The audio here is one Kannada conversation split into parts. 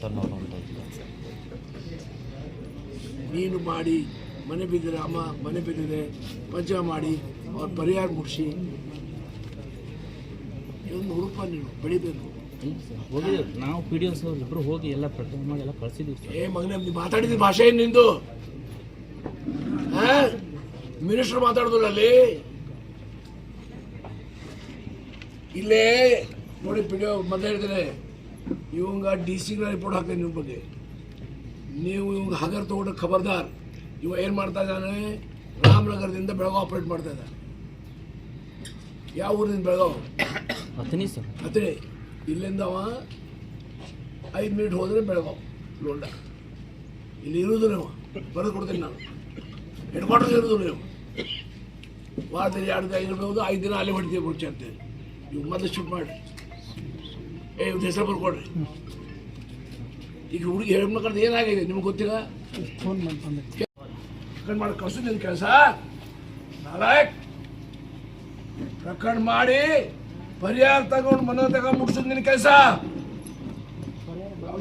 ಟರ್ನ್ ಅಂತ ನೀನು ಮಾಡಿ ಮನೆ ಬಿದ್ದರೆ ಅಮ್ಮ ಮನೆ ಬಿದ್ದಿದೆ ಪಂಚ ಮಾಡಿ ಅವ್ರ ಪರಿಹಾರ ಮುಗಿಸಿ. ಇದೊಂದು ಹುಡುಪ ನೀನು ಬೆಳಿಬೇಕು ಹೋಗಿ ನಾವು ಪಿ ಡಿ ಎಸ್ ಇಬ್ಬರು ಹೋಗಿ ಎಲ್ಲ ಪ್ರಕರಣ ಮಾಡಿ ಎಲ್ಲ ಕಳಿಸಿದ್ದೀವಿ ಏ ಮಗನೇ ನೀವು ಮಾತಾಡಿದ ಭಾಷೆ ಏನು ನಿಂದು? ಮಿನಿಸ್ಟರ್ ಮಾತಾಡೋದಿಲ್ಲ ಅಲ್ಲಿ ಇಲ್ಲೇ ನೋಡಿ ಪಿಡಿಯೋ ಮೊದಲೇ ಹೇಳ್ತೇನೆ ಇವಂಗ ಡಿ ಸಿಗಳ ರಿಪೋರ್ಟ್ ಹಾಕಿ ನಿಮ್ಮ ಬಗ್ಗೆ. ನೀವು ಇವಾಗ ಹಗರ್ ತೊಗೊಂಡ್ರೆ ಖಬರ್ದಾರ್. ಇವ ಏನು ಮಾಡ್ತಾ ಇದ್ದಾನೆ? ರಾಮನಗರದಿಂದ ಬೆಳಗಾವ್ ಆಪರೇಟ್ ಮಾಡ್ತಾ ಇದ್ದಾನೆ. ಯಾವ ಊರಿನಿಂದ ಬೆಳಗಾವ್? ಹತ್ತನೇ ಸರ್. ಇಲ್ಲಿಂದ ಅವ ಐದು ಮಿನಿಟ್ ಹೋದರೆ ಬೆಳಗಾವ್ ಲೋಂಡ. ಇಲ್ಲಿ ಇರುವುದು ನೀವು ಬರೆದು ಕೊಡ್ತೀನಿ ನಾನು. ಹೆಡ್ ಕ್ವಾರ್ಟರ್ ಇರೋದು ನೀವು ವಾರದಲ್ಲಿ ಎರಡು ಐದು ಐದು ದಿನ ಅಲ್ಲಿ ಹೊಡಿತೀವಿ ಕೊಡ್ತೀವಿ ಅಂತೇಳಿ. ಇವು ಮೊದಲು ಶೂಟ್ ಮಾಡಿ. ಏ ಹೆಸರು ಬರ್ಕೊಡ್ರಿ ಈಗ ಹುಡುಗಿ ಹೆಣ್ಮಕ್ಳದ್ದು ಏನಾಗಿದೆ ನಿಮ್ಗೆ ಗೊತ್ತಿಲ್ಲ? ಪ್ರಕರಣ ಮಾಡಿ ಕಳ್ಸು ನಿನ್ನ ಕೆಲಸ. ನಾಲಾಯಕ್ ಪ್ರಕರಣ ಮಾಡಿ ಪರಿಹಾರ ತಗೊಂಡು ಮನೆ ತಗೊಂಡು ಮುಗಿಸೋದು ನಿನ್ನ ಕೆಲಸ.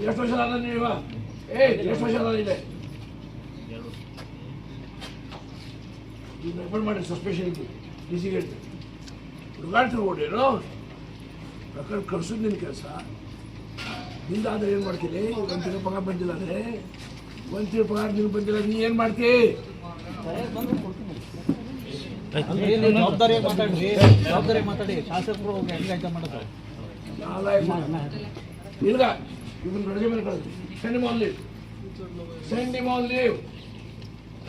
ಎಷ್ಟು ವರ್ಷ ಅಲ್ಲ ನೀವ ಏ ಎಷ್ಟು ವರ್ಷ ಅಲ್ಲ ಇದೆ ರೆಫರ್ ಮಾಡಿ ಸಸ್ಪೆಷನ್ ಡಿಸಿಗೆ ಹುಡುಗಾಡ್ತಿರ್ ಓಡೇನು ಪ್ರಕರಣ ಕಳ್ಸೋದು ನಿನ್ನ ಕೆಲಸ. ನಿಂದಾದ್ರೆ ಏನು ಮಾಡ್ತೀನಿ ಒಂದು ತಿಂಗಳು ಪಗಾರ ಬಂದಿಲ್ಲ ಅಂದರೆ? ಒಂದು ತಿಂಗಳು ಪಗಾರ ನಿನ್ಗೆ ಬಂದಿಲ್ಲ ನೀ ಏನು ಮಾಡ್ತಿ? ಜವಾಬ್ದಾರಿ ಮಾತಾಡ್ರಿ? ಜವಾಬ್ದಾರಿ ಮಾತಾಡಿ. ಶಾಸಕರು ಮಾಡೋದು? ಇಲ್ಲ ಇವನ್ ರಜೆ ಮೇಲೆ ಕಳಿಸಿ. Send on leave send leave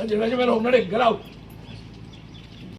ರಜೆ ರಜೆ ಮೇಲೆ ಹೋಗಿ ನಡಿ ಗೆಟ್ ಔಟ್